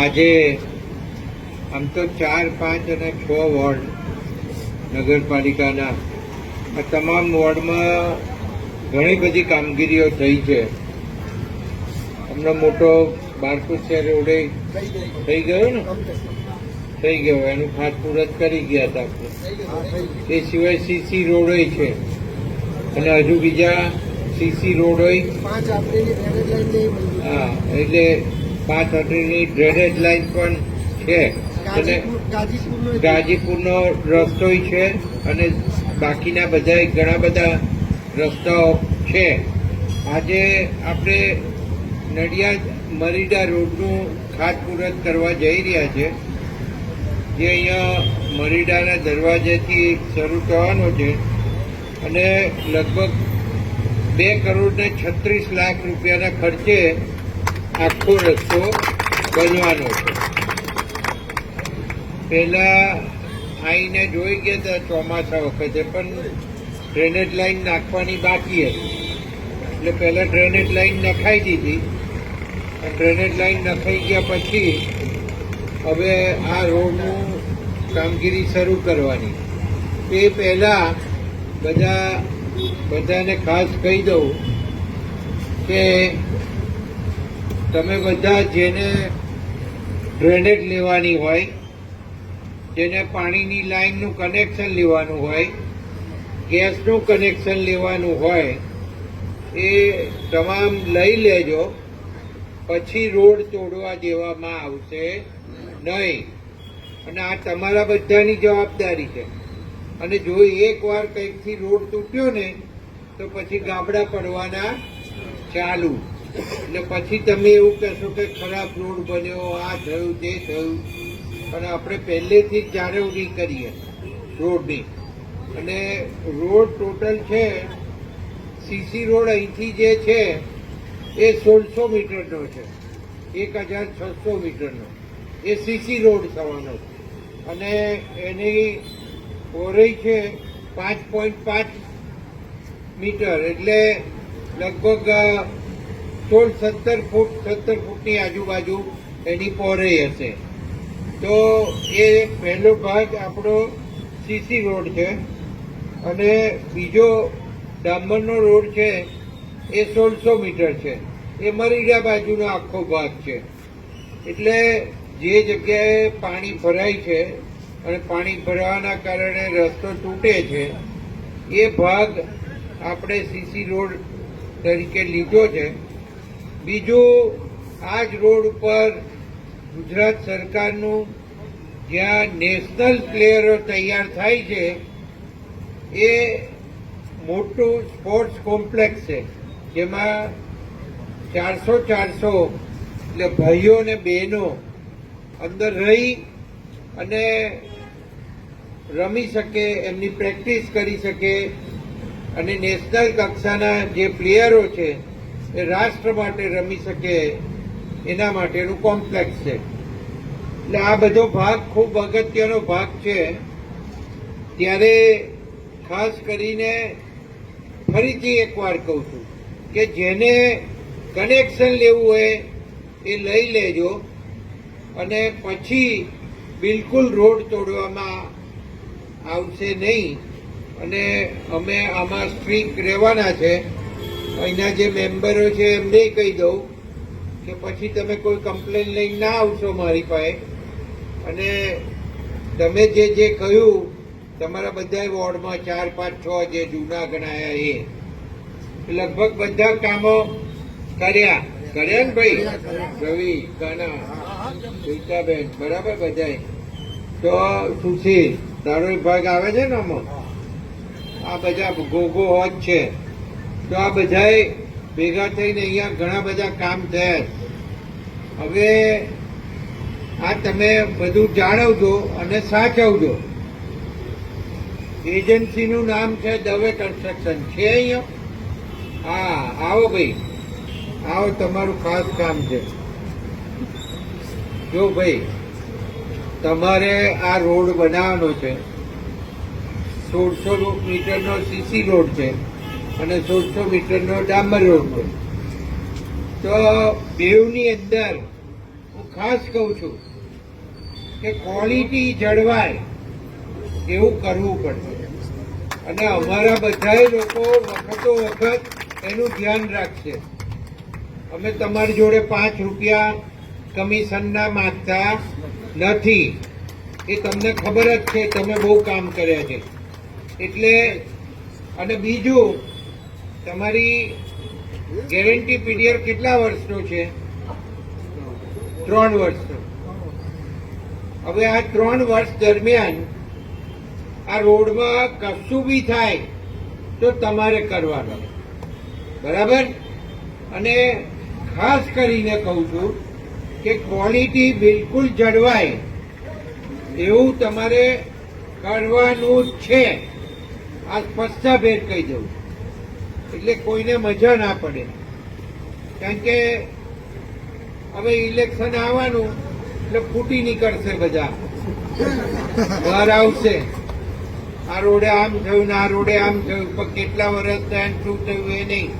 આજે આમ તો ચાર પાંચ અને છ વોર્ડ નગરપાલિકાના આ તમામ વોર્ડમાં ઘણી બધી કામગીરીઓ થઈ છે. હમણાં મોટો બારકુસિયા રોડે થઈ ગયો ને? થઈ ગયો. એનું ખાતમુહૂર્ત પૂરત કરી ગયા હતા. આપણે એ સિવાય સીસી રોડોય છે. અને હજુ બીજા સીસી રોડોય હા એટલે પાંચ અઢીની ડ્રેનેજ લાઈન પણ છે. અને ગાજીપુરનો રસ્તો છે અને બાકીના બધા ઘણા બધા રસ્તાઓ છે. આજે આપણે નડિયાદ મરીડા રોડનું ખાતમુહૂર્ત કરવા જઈ રહ્યા છે. જે અહીંયા મરીડાના દરવાજેથી શરૂ થવાનો છે અને લગભગ બે કરોડ ને છત્રીસ લાખ રૂપિયાના ખર્ચે આખો રસ્તો બનવાનો છે. પહેલાં આઈને જોઈ ગયા હતા ચોમાસા વખતે, પણ ડ્રેનેજ લાઈન નાખવાની બાકી હતી. એટલે પહેલા ડ્રેનેજ લાઈન નખાઈ દીધી. ડ્રેનેજ લાઈન નખાઈ ગયા પછી હવે આ રોડનું કામગીરી શરૂ કરવાની. તે પહેલા બધા બધાને ખાસ કહી દઉં કે તમે બધા જેને ડ્રેનેજ લેવાની હોય, જેને પાણીની લાઈનનું કનેક્શન લેવાનું હોય, ગેસનું કનેક્શન લેવાનું હોય, એ તમામ લઈ લેજો. પછી રોડ તોડવા દેવામાં આવશે નહીં. અને આ તમારા બધાની જવાબદારી છે. અને જો એકવાર કંઈકથી રોડ તૂટ્યો ને, તો પછી ગાબડા પડવાના ચાલુ. એટલે પછી તમે એવું કહેશો કે ખરાબ રોડ બન્યો, આ થયું, તે થયું. પણ આપણે પહેલેથી જ જાળવણી કરીએ રોડની. અને રોડ ટોટલ છે સીસી રોડ અહીંથી જે છે, એ સોળસો મીટરનો છે. એક હજાર છસો મીટરનો. એ સીસી રોડ થવાનો છે. અને એની પહોળાઈ છે પાંચ પોઈન્ટ પાંચ મીટર. એટલે લગભગ સોળ સત્તર ફૂટ, સત્તર ફૂટની આજુબાજુ એની પહોળાઈ હશે. તો એ પહેલો ભાગ આપણો સીસી રોડ છે અને બીજો ડામરનો રોડ છે એ સોળસો મીટર છે. એ મરીડા બાજુનો આખો ભાગ છે. એટલે જે જગ્યાએ પાણી ભરાય છે અને પાણી ભરાવાના કારણે રસ્તો તૂટે છે, એ ભાગ આપણે સીસી રોડ તરીકે લીધો છે. બીજું આ જ રોડ ઉપર ગુજરાત સરકારનું જ્યાં નેશનલ પ્લેયરો તૈયાર થાય છે, એ મોટું સ્પોર્ટ્સ કોમ્પ્લેક્સ છે, જેમાં ચારસો ચારસો એટલે ભાઈઓ અને બહેનો અંદર રહી અને રમી શકે, એમની પ્રેક્ટિસ કરી શકે અને નેશનલ કક્ષાના જે પ્લેયરો છે એ રાષ્ટ્ર માટે રમી શકે, એના માટેનું કોમ્પ્લેક્સ છે. એટલે આ બધો ભાગ ખૂબ અગત્યનો ભાગ છે. ત્યારે ખાસ કરીને ફરીથી એકવાર કહું છું કે જેને કનેક્શન લેવું હોય એ લઈ લેજો અને પછી બિલકુલ રોડ તોડવામાં આવશે નહીં. અને અમે આમાં સ્ટ્રીક રહેવાના છે. અહીંના જે મેમ્બરો છે, એમને કહી દઉં કે પછી તમે કોઈ કમ્પ્લેન લઈને ના આવશો મારી પાસે. અને તમે જે જે કહ્યું, તમારા બધા વોર્ડમાં ચાર, પાંચ, છ જે જૂના ગણાયા એ લગભગ બધા કામો કર્યા. કર્યા ને ભાઈ? રવિ, કાના સીતાબેન બરાબર બધાય. તો સુશીલ, તારો વિભાગ આવે છે ને આમાં? આ બધા ગોગો હોત છે. તો આ બધાએ ભેગા થઈને અહીંયા ઘણા બધા કામ થયા હવે આ તમે બધું જાણવજો અને સાચવજો. એજન્સીનું નામ છે દવે કન્સ્ટ્રક્શન. છે અહીંયા? હા, આવો ભાઈ. આવો, તમારું ખાસ કામ છે. જો ભાઈ, તમારે આ રોડ બનાવવાનો છે. સોળસો મીટરનો સીસી રોડ છે. અને સોળસો મીટરનો ડામર રોડ છે તો બેવની અંદર હું ખાસ કહું છું કે ક્વોલિટી જળવાય એવું કરવું પડશે અને અમારા બધાએ લોકો વખતો વખત એનું ધ્યાન રાખશે. અમે તમારી જોડે પાંચ રૂપિયા કમિશનના માગતા નથી. એ તમને ખબર જ છે, તમે બહુ કામ કર્યા છે. એટલે, અને બીજું તમારી ગેરંટી પીરિયડ કેટલા વર્ષનો છે? ત્રણ વર્ષનો. હવે આ ત્રણ વર્ષ દરમિયાન આ રોડમાં કશું બી થાય તો તમારે કરવાનું. બરાબર? અને ખાસ કરીને કહું છું કે ક્વોલિટી બિલકુલ જળવાય એવું તમારે કરવાનું છે. આ સ્પષ્ટભેર કહી દઉં. એટલે કોઈને મજા ના પડે. કારણ કે હવે ઇલેક્શન આવવાનું, એટલે ફૂટી નીકળશે બધા. ઘર આવશે. આ રોડે આમ થયું ને આ રોડે આમ થયું, પણ કેટલા વર્ષ થયા શું થયું એ નહીં.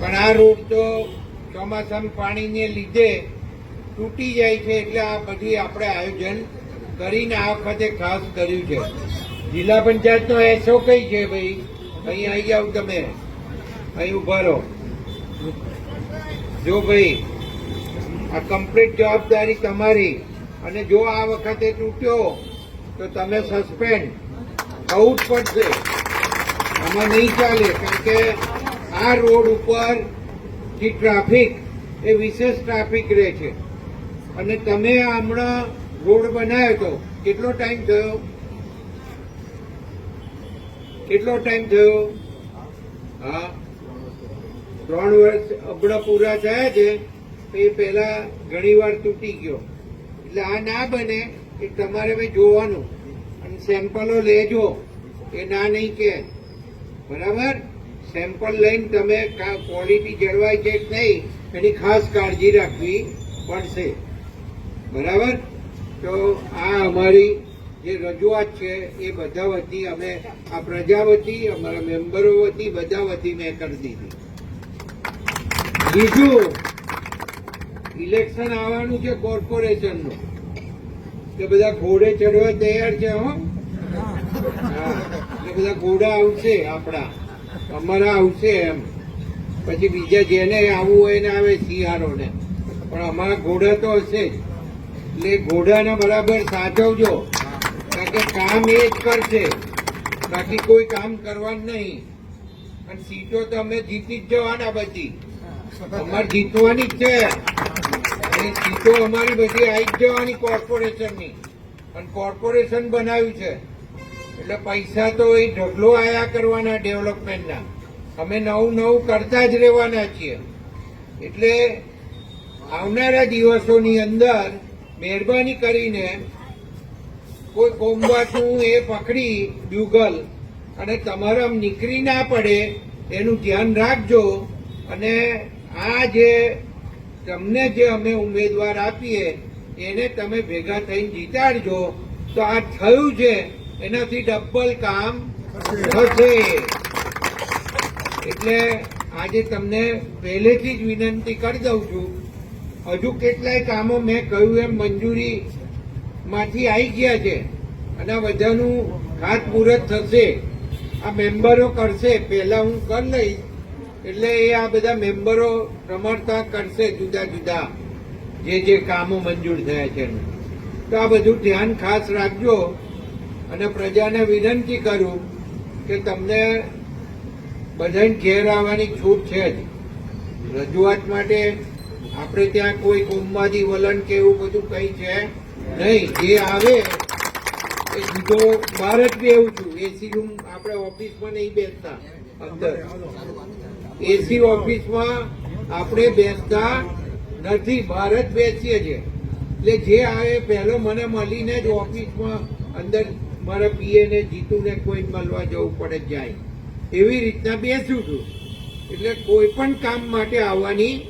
પણ આ રોડ તો ચોમાસામાં પાણીને લીધે તૂટી જાય છે એટલે આ બધી આપણે આયોજન કરીને આ વખતે ખાસ કર્યું છે. જિલ્લા પંચાયતનો એસો કઈ છે ભાઈ? અહીં આવી જાવ તમે. અહીં ઊભા રહો. જો ભાઈ, આ કમ્પ્લીટ જવાબદારી તમારી, અને જો આ વખતે તૂટ્યો, તો તમે સસ્પેન્ડ થવું જ પડશે. આમાં નહીં ચાલે, કારણ કે આ રોડ ઉપર જે ટ્રાફિક એ વિશેષ ટ્રાફિક રહે છે. અને તમે હમણાં રોડ બનાવ્યો તો કેટલો ટાઈમ થયો? કેટલો ટાઈમ થયો? હા. ત્રણ વર્ષ હમણાં પૂરા થયા છે એ પહેલા ઘણી વાર તૂટી ગયો. એટલે આ ના બને એ તમારે ભાઈ જોવાનું અને સેમ્પલો લેજો. એ ના નહીં કે. બરાબર? સેમ્પલ લઈને તમે ક્વોલિટી જળવાય છે કે નહીં, એની ખાસ કાળજી રાખવી પડશે. બરાબર? તો આ અમારી જે રજૂઆત છે, એ બધા વતી અમે, આ પ્રજા વતી, અમારા મેમ્બરો વતી, બધા વતી મેં કરી દીધી. બીજું ઇલેક્શન આવવાનું છે કોર્પોરેશનનું કે બધા ઘોડે ચડવા તૈયાર છે, હો? એટલે બધા ઘોડા આવશે આપણા. અમારા આવશે એમ. પછી બીજા જેને આવવું હોય એને આવે સિંહારોને. પણ અમારા ઘોડા તો હશે જ. એટલે ઘોડાને બરાબર સાચવજો. કારણ કે કામ એ જ કરશે. બાકી કોઈ કામ કરવાનું નહીં. અને સીટો તો અમે જીતી જ જવાના બધી અમારે જીતવાની જ છે. એ સીટો અમારી બધી આવી જવાની કોર્પોરેશનની. અને કોર્પોરેશન બનાવ્યું છે. એટલે પૈસા તો એ ઢગલો આયા કરવાના ડેવલપમેન્ટના. અમે નવું નવું કરતા જ રહેવાના છીએ. એટલે આવનારા દિવસોની અંદર મહેરબાની કરીને કોઈ કોમવાતું એ પકડી બ્યુગલ અને તમારા નીકળી ના પડે એનું ધ્યાન રાખજો અને આ જે તમને જે અમે ઉમેદવાર આપીએ, એને તમે ભેગા થઈને જીતાડજો. તો આ થયું છે. એનાથી ડબલ કામ થશે. એટલે આજે તમને પહેલેથી જ વિનંતી કરી દઉં છું. હજુ કેટલાય કામો મેં કહ્યું એમ મંજૂરી માંથી આવી ગયા છે. અને બધાનું બધાનું ખાતમુહૂર્ત થશે. આ મેમ્બરો કરશે. પહેલા હું કરી લઈશ. એટલે એ આ બધા મેમ્બરો રમણતા કરશે જુદા જુદા, જે જે કામો મંજૂર થયા છે તો આ બધું ધ્યાન ખાસ રાખજો અને પ્રજાને વિનંતી કરું કે તમને બધાને ઘેર આવવાની છૂટ છે જ. રજૂઆત માટે આપણે ત્યાં કોઈ કોમવાદી વલણ કે એવું બધું કંઈ છે નહીં. જે આવે સીધો બહાર જ બેવું છું. એસી રૂમ આપણે ઓફિસમાં નહીં બેસતા. અંદર. એસી ઓફિસમાં આપણે બેસતા નથી. જ બેસીએ છીએ. એટલે જે આવે પહેલો મને મળીને જ ઓફિસમાં અંદર મારા પીએને જીતુને કોઈ મળવા જવું પડે જાય. એવી રીતના બેસું છું. એટલે કોઈ પણ કામ માટે આવવાની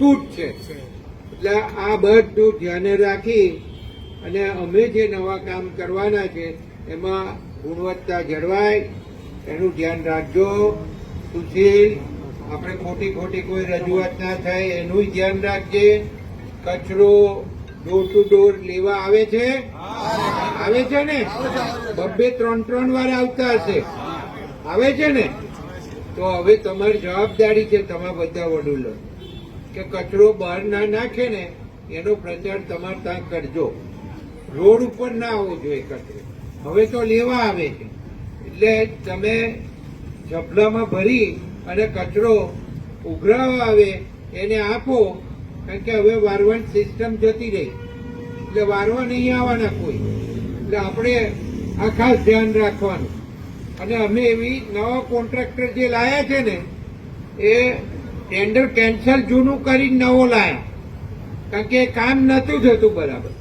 છૂટ છે. એટલે આ બધું ધ્યાને રાખી અને અમે જે નવા કામ કરવાના છે, એમાં ગુણવત્તા જળવાય, એનું ધ્યાન રાખજો. સુશીલ, આપણે ખોટી ખોટી કોઈ રજૂઆત ના થાય, એનું ધ્યાન રાખજે. કચરો ડોર ટુ ડોર લેવા આવે છે? આવે છે ને? બબ્બે ત્રણ ત્રણ વાર આવતા હશે. આવે છે ને? તો હવે તમારી જવાબદારી છે તમારા બધા વડીલો, કે કચરો બહાર ના નાખે ને, એનો પ્રચાર તમારે ત્યાં કરજો. રોડ ઉપર ના આવવો જોઈએ કચરો હવે તો લેવા આવે છે. એટલે તમે ઝપલામાં ભરી અને કચરો ઉઘરાવા આવે એને આપો, કારણ કે હવે વારવાની સિસ્ટમ જતી રહી. એટલે વારવા નહીં આવવાના કોઈ. એટલે આપણે આ ખાસ ધ્યાન રાખવાનું. અને અમે એવી નવા કોન્ટ્રાક્ટર જે લાયા છે ને, એ ટેન્ડર કેન્સલ જૂનું કરીને નવો લાયા. કારણ કે કામ નહોતું થતું બરાબર.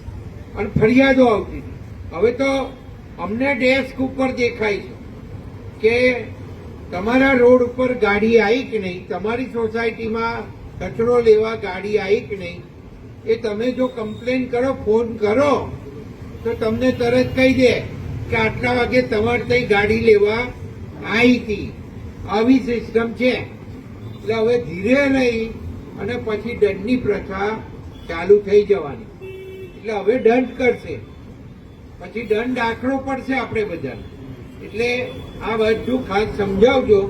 અને ફરિયાદો આવતી હતી. હવે તો અમને ડેસ્ક ઉપર દેખાય છે કે તમારા રોડ ઉપર ગાડી આવી કે નહીં? તમારી સોસાયટીમાં કચરો લેવા ગાડી આવી કે નહીં? એ તમે જો કમ્પ્લેન કરો, ફોન કરો, તો તમને તરત કહી દે કે આટલા વાગે તમારે ત્યાં ગાડી લેવા આવી હતી. આવી સિસ્ટમ છે. એટલે હવે ધીરે રહી અને પછી દંડની પ્રથા ચાલુ થઈ જવાની. એટલે હવે દંડ કરશે. પછી દંડ આખરો પડશે આપણે બધાને. એટલે આ વસ્તુ ખાસ સમજાવજો.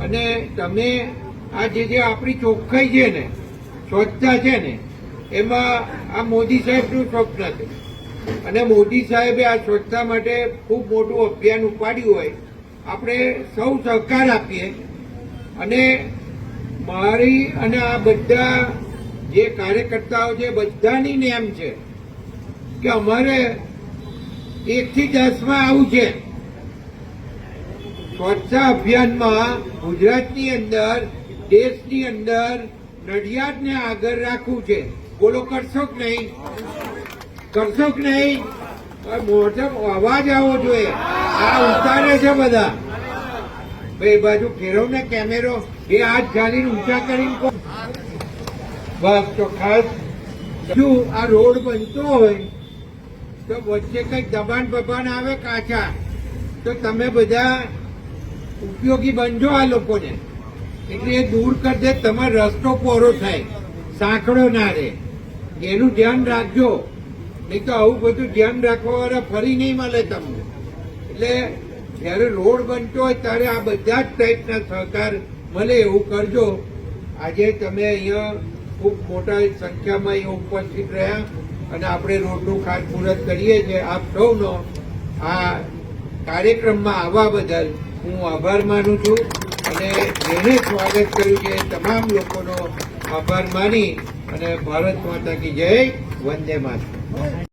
અને તમે આ જે જે આપણી ચોખ્ખાઈ છે ને, સ્વચ્છતા છે ને, એમાં આ મોદી સાહેબનું સ્વપ્ન છે. અને મોદી સાહેબે આ સ્વચ્છતા માટે ખૂબ મોટું અભિયાન ઉપાડ્યું હોય, આપણે સૌ સહકાર આપીએ. અને મારી અને આ બધા જે કાર્યકર્તાઓ છે, બધાની નેમ છે કે અમારે એકથી દસમાં આવું છે. સ્વચ્છતા અભિયાનમાં ગુજરાતની અંદર, દેશની અંદર નડિયાદને આગળ રાખવું છે. બોલો, કરશો કે નહીં? કરશો કે નહીં? મોટો અવાજ આવવો જોઈએ. આ ઉતારે છે બધા. ભાઈ બાજુ ફેરવ ને કેમેરો. એ હાથ જાલીને ઊંચા કરીને. બસ તો ખાસ. જો આ રોડ બનતો હોય, તો વચ્ચે કંઈક દબાણ બબાણ આવે કાચા, તો તમે બધા ઉપયોગી બનજો આ લોકોને. એટલે એ દૂર કરી દે, તમારો રસ્તો પહોળો થાય. સાંકડો ના રહે. એનું ધ્યાન રાખજો. નહીં તો આવું બધું ધ્યાન રાખવા વાળા ફરી નહીં મળે તમને. એટલે જ્યારે રોડ બનતો હોય, ત્યારે આ બધા જ ટાઈપના સહકાર મળે એવું કરજો. આજે તમે અહીંયા ખૂબ મોટા સંખ્યામાં અહીં ઉપસ્થિત રહ્યા અને આપણે રોડનું ખાતમુહૂર્ત કરીએ છીએ. આપ સૌનો આ કાર્યક્રમમાં આવવા બદલ હું આભાર માનું છું અને જેને સ્વાગત કર્યું છે. તમામ લોકોનો આભાર માની અને ભારત માતા કી જય. વંદે માતરમ.